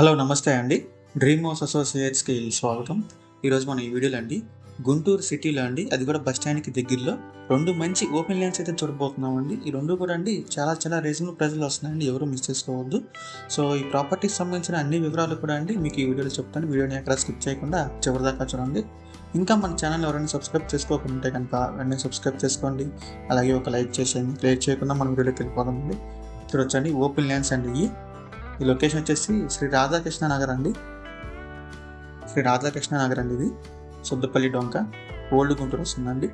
Hello నమస్తే అండి. Dream house అసోసియేట్స్కి స్వాగతం. ఈరోజు మనం ఈ వీడియోలో అండి గుంటూరు సిటీలో అండి అది కూడా బస్ స్టాండ్కి దగ్గరలో రెండు మంచి ఓపెన్ ల్యాండ్స్ అయితే చూడబోతున్నామండి. ఈ రెండు కూడా అండి చాలా చాలా రీజనబుల్ ప్రైజ్లో వస్తున్నాయండి ఎవరు మిస్ చేసుకోవద్దు. సో ఈ ప్రాపర్టీకి సంబంధించిన అన్ని వివరాలు కూడా అండి మీకు ఈ వీడియోలో చెప్తాను. వీడియోని ఎక్కడ స్కిప్ చేయకుండా చివరిదాకా చూడండి. ఇంకా మన ఛానల్ ఎవరైనా సబ్స్క్రైబ్ చేసుకోకుంటే కనుక వెంటనే సబ్స్క్రైబ్ చేసుకోండి. అలాగే ఒక లైక్ చేసేయండి. లైక్ చేయకుండా మన వీడియోకి వెళ్ళిపోదామండి. చూడొచ్చండి ఓపెన్ ల్యాండ్స్ అండి ఇవి. ఈ లొకేషన్ వచ్చేసి శ్రీ రాధాకృష్ణ నగర్ అండి. శ్రీ రాధాకృష్ణ నగర్ అండి ఇది. సుద్దపల్లి డొంక. ఓల్డ్ గుంటూరు వస్తుందండి.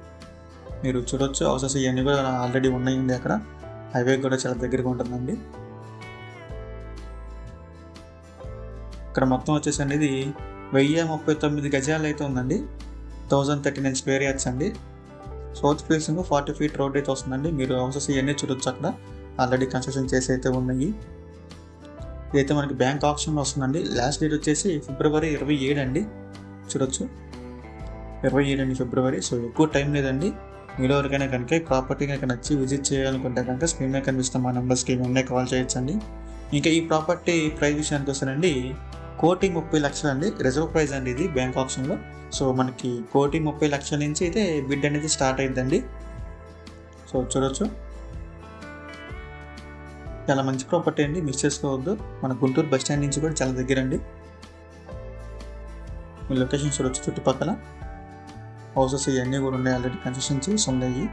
మీరు చూడొచ్చు. హౌసెస్ ఇవన్నీ కూడా ఆల్రెడీ ఉన్నాయండి అక్కడ. హైవే కూడా చాలా దగ్గరగా ఉంటుందండి. ఇక్కడ మొత్తం వచ్చేసండి ఇది వెయ్యి ముప్పై తొమ్మిది గజాలు అయితే ఉందండి. Thousand thirty nine square yards అండి south facing forty feet road అయితే వస్తుందండి. మీరు హౌసెస్ ఇవన్నీ చూడొచ్చు అక్కడ. ఆల్రెడీ కన్స్ట్రక్షన్ చేసి అయితే ఉన్నాయి. ఇదైతే మనకి బ్యాంక్ ఆప్షన్లో వస్తుందండి. లాస్ట్ డేట్ వచ్చేసి ఫిబ్రవరి ఇరవై ఏడు అండి. చూడొచ్చు. ఇరవై ఏడు అండి ఫిబ్రవరి. సో ఎక్కువ టైం లేదండి. మీరు ఎవరికైనా కనుక ప్రాపర్టీ కనుక నచ్చి విజిట్ చేయాలనుకుంటే కనుక స్క్రీన్ మీద కనిపిస్తాం మా నెంబర్స్కి వెంటనే కాల్ చేయొచ్చండి. ఇంకా ఈ ప్రాపర్టీ ప్రైస్ విషయానికి వస్తానండి. కోటి ముప్పై లక్షలు అండి. రిజర్వ్ ప్రైస్ అండి ఇది బ్యాంక్ ఆప్షన్లో సో మనకి కోటి ముప్పై లక్షల నుంచి అయితే బిడ్ అనేది స్టార్ట్ అయిందండి సో చూడొచ్చు. చాలా మంచి ప్రాపర్టీ అండి మిస్ చేసుకోవద్దు. మన గుంటూరు బస్ స్టాండ్ నుంచి కూడా చాలా దగ్గర అండి మీ లొకేషన్ చూడొచ్చు చుట్టుపక్కల. హౌసెస్ ఇవన్నీ కూడా ఉన్నాయి ఆల్రెడీ కన్స్ట్రక్షన్ చేసి ఉన్నాయి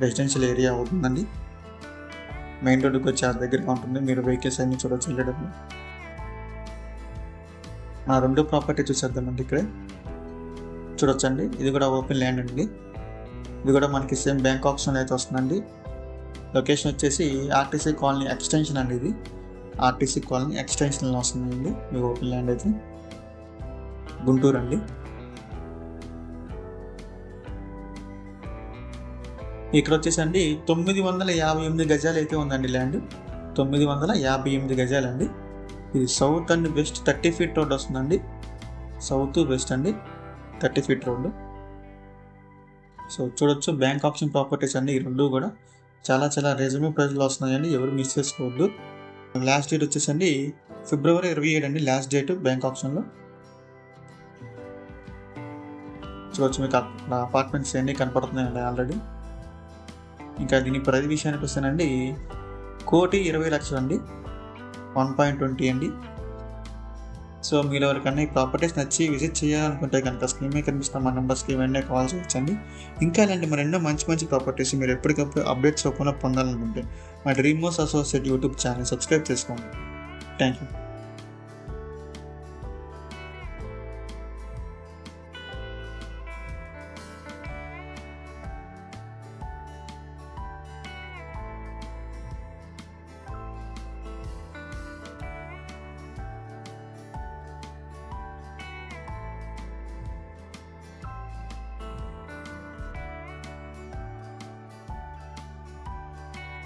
రెసిడెన్షియల్ ఏరియా అవుతుందండి మెయిన్ రోడ్డుకి వచ్చి చాలా దగ్గరగా ఉంటుంది. మీరు వెహికల్స్ అన్ని చూడొచ్చు వెళ్ళడం మన రెండు ప్రాపర్టీ చూసేద్దామండి ఇక్కడే. చూడొచ్చండి. ఇది కూడా ఓపెన్ ల్యాండ్ అండి. ఇది కూడా మనకి సేమ్ బ్యాంక్ ఆప్షన్ అయితే వస్తుందండి. లొకేషన్ వచ్చేసి ఆర్టీసీ కాలనీ ఎక్స్టెన్షన్ అండి ఇది. ఆర్టీసీ కాలనీ ఎక్స్టెన్షన్లో వస్తుందండి. మీకు ఓపెన్ ల్యాండ్ అయితే. గుంటూరు అండి. ఇక్కడ వచ్చేసి అండి తొమ్మిది వందల యాభై ఎనిమిది గజాలు అయితే ఉందండి ల్యాండ్. తొమ్మిది వందల యాభై ఎనిమిది గజాలు అండి ఇది south and west thirty feet road వస్తుందండి. సౌత్ వెస్ట్ అండి థర్టీ ఫీట్ రోడ్డు. సో చూడొచ్చు బ్యాంక్ ఆప్షన్ ప్రాపర్టీస్ అండి ఈ రెండు కూడా చాలా చాలా రెజ్యూమే ప్రైజ్లు వస్తున్నాయండి. ఎవరు మిస్ చేసుకోవద్దు. లాస్ట్ డేట్ వచ్చేసండి ఫిబ్రవరి ఇరవై ఏడు అండి. లాస్ట్ డేట్ బ్యాంక్ ఆప్షన్లో చూడవచ్చు మీకు అపార్ట్మెంట్స్ అన్నీ కనపడుతున్నాయండి ఆల్రెడీ ఇంకా దీని ప్రతి విషయానికి వస్తేనండి. కోటి ఇరవై లక్షలు అండి వన్ పాయింట్ ట్వంటీ అండి. సో మీరు ఎవరికన్నా ఈ ప్రాపర్టీస్ నచ్చి విజిట్ చేయాలనుకుంటే కనుక స్క్రీన్ మీద కనిపిస్తున్న మా నెంబర్స్కి వెంటనే కాల్ చేయొచ్చండి. ఇంకా ఇలాంటి మరి ఎన్నో మంచి మంచి ప్రాపర్టీస్ మీరు ఎప్పటికప్పుడు అప్డేట్స్ రూపంలో పొందాలనుకుంటే మా డ్రీమ్ మోస్ అసోసియేట్ యూట్యూబ్ ఛానల్ సబ్స్క్రైబ్ చేసుకోండి. Thank you